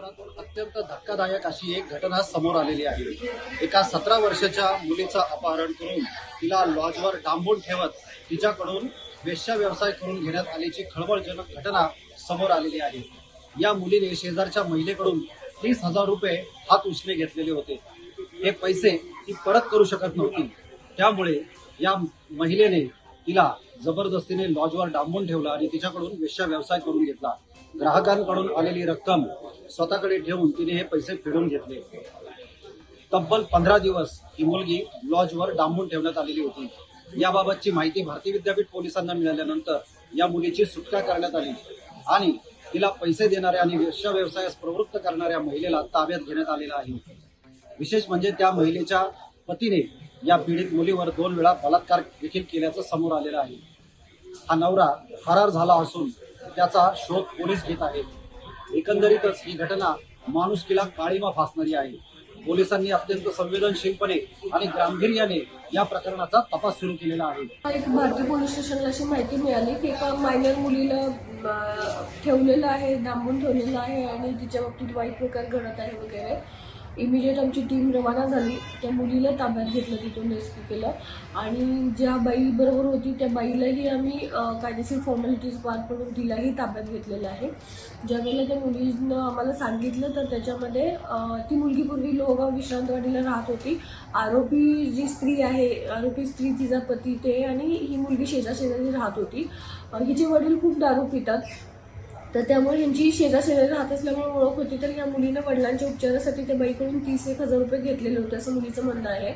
परिसरातून अत्यंत धक्कादायक अशी एक घटना समोर आलेली आहे. एका सतरा वर्षाच्या मुलीचं अपहरण करून तिला लॉजवर डांबून ठेवत तिच्याकडून वेश्या व्यवसाय करून घेण्यात आल्याची खळबळजनक घटना समोर आलेली आहे. या मुलीने शेजारच्या महिलेकडून तीस हजार रुपये हात उचले घेतलेले होते. हे पैसे ती परत करू शकत नव्हती. त्यामुळे या महिलेने तिला जबरदस्तीने लॉजवर डांबून ठेवलं आणि तिच्याकडून वेश्या व्यवसाय करून घेतला. ग्राहकांकडून आलेली रक्कम स्वतःकडे ठेवून तिने हे पैसे फेडून घेतले. तब्बल पंधरा दिवस ही मुलगी लॉजवर डांबून ठेवण्यात आलेली होती. याबाबतची माहिती भारतीय विद्यापीठ पोलिसांना मिळाल्यानंतर या मुलीची सुटका करण्यात आली आणि तिला पैसे देणाऱ्या आणि वेश्या व्यवसायास प्रवृत्त करणाऱ्या महिलेला ताब्यात घेण्यात आलेला आहे. विशेष म्हणजे त्या महिलेच्या पतीने या पीडित मुलीवर दोन वेळा बलात्कार देखील केल्याचं समोर आलेलं आहे. हा नवरा फरार झाला असून त्याचा शोध पोलीस घेत आहेत. एकंदरीतच ही घटना माणुसकीला काळीमा फासणारी आहे. पोलिसांनी अत्यंत संवेदनशीलपणे आणि गांभीर्याने या प्रकरणाचा तपास सुरू केलेला आहे. एक भारतीय पोलीस स्टेशनला अशी माहिती मिळाली की एका मायनर मुलीला ठेवलेलं आहे डांबून ठेवलेलं आहे आणि तिच्या बाबतीत वाईट प्रकार घडत आहे वगैरे. इमिजिएट आमची टीम रवाना झाली. त्या मुलीला ताब्यात घेतलं तिथून रेस्क्यू केलं. आणि ज्या बाईबरोबर होती त्या बाईलाही आम्ही कायदेशीर फॉर्मॅलिटीज पार पडून तिलाही ताब्यात घेतलेलं आहे. ज्यावेळेला त्या मुलीनं आम्हाला सांगितलं तर त्याच्यामध्ये ती मुलगी पूर्वी लोहगाव विश्रांतवाडीला राहत होती. आरोपी जी स्त्री आहे आरोपी स्त्री तिचा पती ते आणि ही मुलगी शेजाशेजारी राहत होती. हिचे वडील खूप दारू पितात. तर त्यामुळे यांची शेजाशेजारी राहत असल्यामुळे ओळख होती. तर या मुलीनं वडिलांच्या उपचारासाठी त्या बाईकडून तीस एक हजार रुपये घेतलेले होते असं मुलीचं म्हणणं आहे.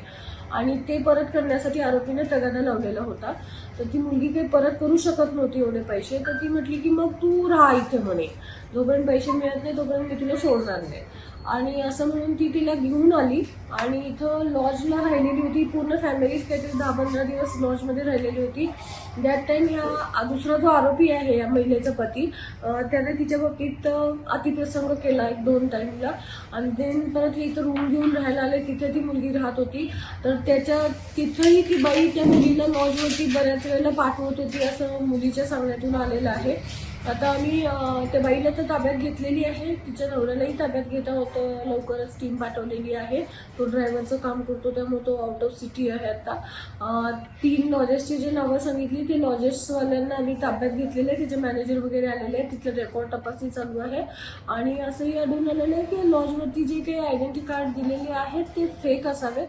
आणि ते परत करण्यासाठी आरोपीने तगादा लावलेला होता. तर ती मुलगी काही परत करू शकत नव्हती एवढे पैसे. तर ती म्हटली की मग तू राहा इथे म्हणे. जोपर्यंत पैसे मिळत नाही तोपर्यंत मी तुला सोडणार नाही. आणि असं म्हणून ती तिला घेऊन आली. आणि इथं लॉजला राहिलेली होती. पूर्ण फॅमिलीज काहीतरी दहा पंधरा दिवस लॉजमध्ये राहिलेली होती. दॅट टाईम ह्या दुसरा जो आरोपी आहे या महिलेचा पती त्याने तिच्या बाबतीत अतिप्रसंग केला एक दोन टाईमला आणि देन परत हे इथं रूम घेऊन राहायला आले. तिथे ती मुलगी राहत होती. तर त्याच्या तिथंही ती बाई त्या मुलीला लॉजवरती बऱ्याच वेळेला पाठवत होती असं मुलीच्या सांगण्यातून आलेलं आहे. आता आम्ही त्या बाईला तर ताब्यात घेतलेली आहे. तिच्या नवऱ्यालाही ताब्यात घेत आहोत लवकरच टीम पाठवलेली आहे. तो ड्रायव्हरचं काम करतो. त्यामुळे तो आउट ऑफ सिटी आहे आता. तीन लॉजेसची जे नावं सांगितली ते लॉजेसवाल्यांना आम्ही ताब्यात घेतलेले आहे. तिचे मॅनेजर वगैरे आलेले आहेत. तिथलं रेकॉर्ड तपासणी चालू आहे. आणि असंही आढळून आलेलं आहे की लॉजवरती जे काही आयडेंटिटी कार्ड दिलेले आहेत ते फेक असावेत.